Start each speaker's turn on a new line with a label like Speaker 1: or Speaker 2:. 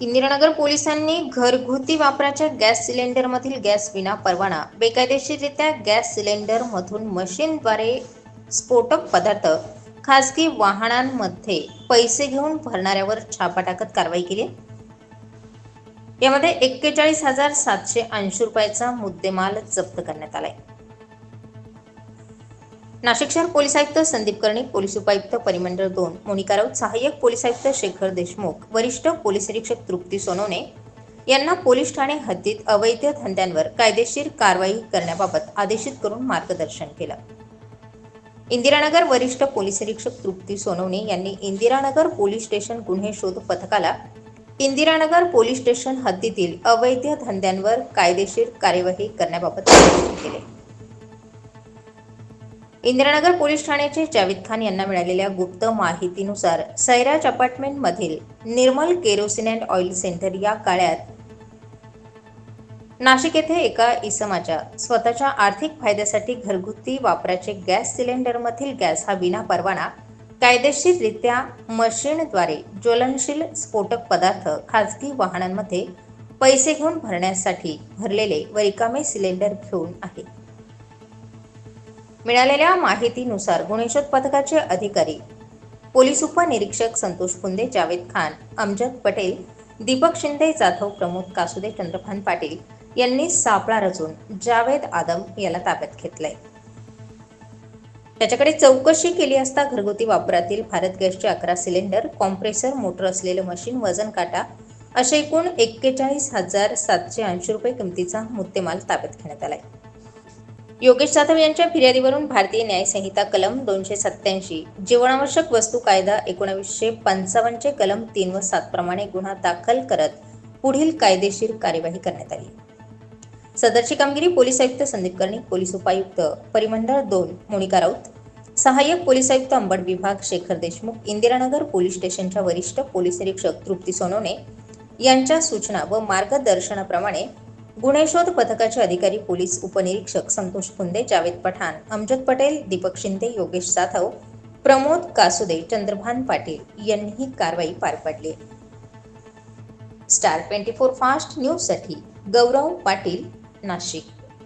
Speaker 1: इंदिरानगर पोलिसांनी घरगुती वापराच्या गॅस सिलेंडरमधील गॅस विना परवाना बेकायदेशीररित्या गॅस सिलेंडरमधून मशीनद्वारे स्फोटक पदार्थ खासगी वाहनांमध्ये पैसे घेऊन भरणाऱ्यावर छापा टाकत कारवाई केली यामध्ये एक्केचाळीस हजार सातशे ऐंशी रुपयाचा मुद्देमाल जप्त करण्यात आलाय. नाशिक शहर पोलीस आयुक्त संदीप कर्णिक पोलीस उपायुक्त परिमंडळ दोन मोनिका राऊत सहाय्यक पोलीस आयुक्त शेखर देशमुख वरिष्ठ पोलीस निरीक्षक तृप्ती सोनवणे यांना पोलीस ठाणे हद्दीत अवैध धंद्यांवर कायदेशीर कारवाई करण्याबाबत आदेशित करून मार्गदर्शन केलं. इंदिरानगर वरिष्ठ पोलीस निरीक्षक तृप्ती सोनवणे यांनी इंदिरानगर पोलीस स्टेशन गुन्हे शोध पथकाला इंदिरानगर पोलीस स्टेशन हद्दीतील अवैध धंद्यांवर कायदेशीर कार्यवाही करण्याबाबत आदेशित केले इंदिरानगर पोलीस ठाण्याचे जावेद खान यांना मिळालेल्या गुप्त माहितीनुसार Sairaj अपार्टमेंटमधील Nirmal kerosene and oil centre या काळ्यात नाशिक येथे एका इसमाच्या स्वतःच्या आर्थिक फायद्यासाठी घरगुती वापराचे गॅस सिलेंडरमधील गॅस हा विना परवाना कायदेशीररित्या मशीनद्वारे ज्वलनशील स्फोटक पदार्थ खाजगी वाहनांमध्ये पैसे घेऊन भरण्यासाठी भरलेले व रिकामे सिलेंडर घेऊन आहे. मिळालेल्या माहितीनुसार गुणेशोध पथकाचे अधिकारी पोलीस उपनिरीक्षक संतोष फुंदे जावेद खान अमजद पटेल दीपक शिंदे जाधव प्रमोद कासुदे चंद्रभान पाटील यांनी सापळा रचून जावेद आदम याला ताब्यात घेतलंय. त्याच्याकडे चौकशी केली असता घरगुती वापरातील भारत गॅसचे अकरा सिलेंडर कॉम्प्रेसर मोटर असलेलं मशीन वजन काटा असे एकूण एक्केचाळीस हजार सातशे ऐंशी रुपये किमतीचा मुद्देमाल ताब्यात घेण्यात आलाय. योगेश जाधव यांच्या फिर्यादीवरून भारतीय न्यायसंहिता कलम दोनशे सत्याऐंशी जीवनावश्यक वस्तू कायदा एकोणावीसशे पंचावन्नचे कलम तीन व सात प्रमाणे गुन्हा दाखल करत पुढील कायदेशीर कार्यवाही करण्यात आली. सदरची कामगिरी पोलीस आयुक्त संदीप कर्णिक पोलीस उपायुक्त परिमंडळ दोन मोनिका राऊत सहाय्यक पोलीस आयुक्त अंबड विभाग शेखर देशमुख इंदिरानगर पोलीस स्टेशनच्या वरिष्ठ पोलीस निरीक्षक तृप्ती सोनवणे यांच्या सूचना व मार्गदर्शनाप्रमाणे गुन्हे शोध पथकाचे अधिकारी पोलीस उपनिरीक्षक संतोष फुंदे जावेद पठाण अमजद पटेल दीपक शिंदे योगेश जाधव प्रमोद कासुदे चंद्रभान पाटील यांनी ही कारवाई पार पाडली. स्टार ट्वेंटी फोर फास्ट न्यूजसाठी गौरव पाटील नाशिक.